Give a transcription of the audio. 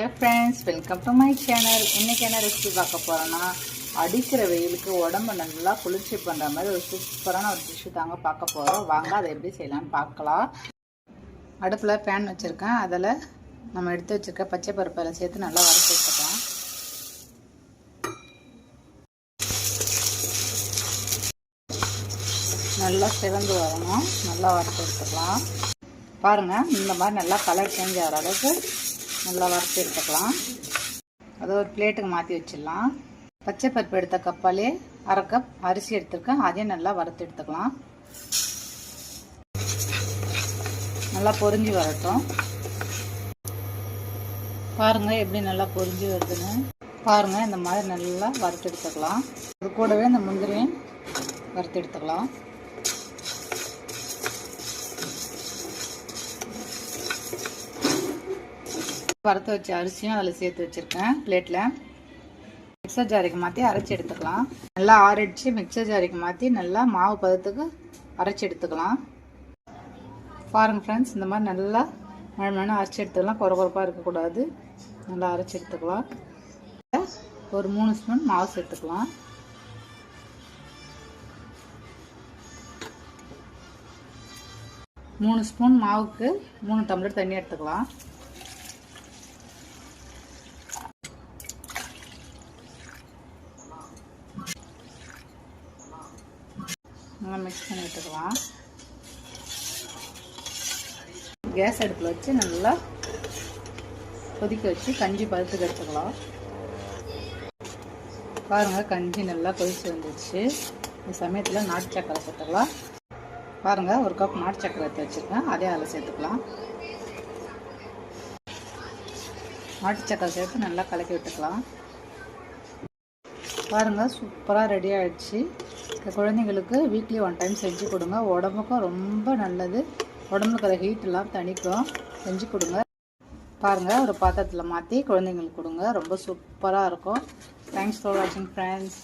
Friends welcome to my channel இன்றைக்கி என்ன recipe பார்க்க போகிறோன்னா அடிக்கிற வெயிலுக்கு உடம்பு நல்லா குளிர்ச்சி பண்ணுற மாதிரி ஒரு சூப்பரான ஒரு டிஷ்ஷு தாங்க பார்க்க போகிறோம் வாங்க அதை எப்படி செய்யலாம்னு பார்க்கலாம். அடுப்பில் ஃபேன் வச்சுருக்கேன். அதில் நம்ம எடுத்து வச்சுருக்க பச்சை பருப்பில் சேர்த்து நல்லா வறுத்து வச்சுக்கலாம் நல்லா சிவந்து வரணும். நல்லா வறுத்து எடுத்துக்கலாம். பாருங்கள் இந்த மாதிரி நல்லா கலர் சேஞ்ச் ஆகிற அளவுக்கு நல்லா வறுத்து எடுத்துக்கலாம். அதை ஒரு பிளேட்டுக்கு மாற்றி வச்சிடலாம். பச்சை பருப்பு எடுத்த கப்பாலே அரை கப் அரிசி எடுத்துருக்கேன். அதையும் நல்லா வறுத்து எடுத்துக்கலாம். நல்லா பொரிஞ்சு வரட்டும். பாருங்கள் எப்படி நல்லா பொரிஞ்சு வருதுன்னு. பாருங்கள் இந்த மாதிரி நல்லா வறுத்து எடுத்துக்கலாம். அது கூடவே இந்த முந்திரியும் வறுத்து எடுத்துக்கலாம். வறுத்து வச்ச அரிசியும் அதில் சேர்த்து வச்சுருக்கேன் பிளேட்டில் மிக்சர் ஜாரிக்கு மாற்றி அரைச்சி எடுத்துக்கலாம். நல்லா ஆறடிச்சு மிக்சர் ஜாரிக்கு மாற்றி நல்லா மாவு பதத்துக்கு அரைச்சி எடுத்துக்கலாம். பாருங்கள் ஃப்ரெண்ட்ஸ் இந்த மாதிரி நல்லா மழை மழை அரைச்சி எடுத்துக்கலாம். குறை குறைப்பாக இருக்கக்கூடாது. நல்லா அரைச்சி எடுத்துக்கலாம். ஒரு மூணு ஸ்பூன் மாவு சேர்த்துக்கலாம். மூணு ஸ்பூன் மாவுக்கு மூணு டம்ளர் தண்ணி எடுத்துக்கலாம். நல்லா மிக்ஸ் பண்ணி விட்டுக்கலாம் கேஸ் அடுப்பில் வச்சு நல்லா கொதிக்க வச்சு கஞ்சி பருத்துக்கு எடுத்துக்கலாம். பாருங்கள் கஞ்சி நல்லா கொதிச்சு வந்துடுச்சு இந்த சமயத்தில் நாட்டு சக்கரை சேர்த்துக்கலாம். பாருங்கள் ஒரு கப் நாட்டு சக்கரை எடுத்து வச்சுருக்கேன். அதே அதில் சேர்த்துக்கலாம். நாட்டு சக்கரை சேர்த்து நல்லா கலக்கி விட்டுக்கலாம். பாருங்கள் சூப்பராக ரெடி ஆகிடுச்சு குழந்தைங்களுக்கு வீக்லி ஒன் டைம் செஞ்சு கொடுங்க. உடம்புக்கும் ரொம்ப நல்லது. உடம்புல இருக்கிற ஹீட்டெல்லாம் தணிக்கும். செஞ்சு கொடுங்க. பாருங்கள் ஒரு பாத்திரத்தில் மாற்றி குழந்தைங்களுக்கு கொடுங்க. ரொம்ப சூப்பராக இருக்கும். தேங்க்ஸ் ஃபார் வாட்சிங் ஃப்ரெண்ட்ஸ்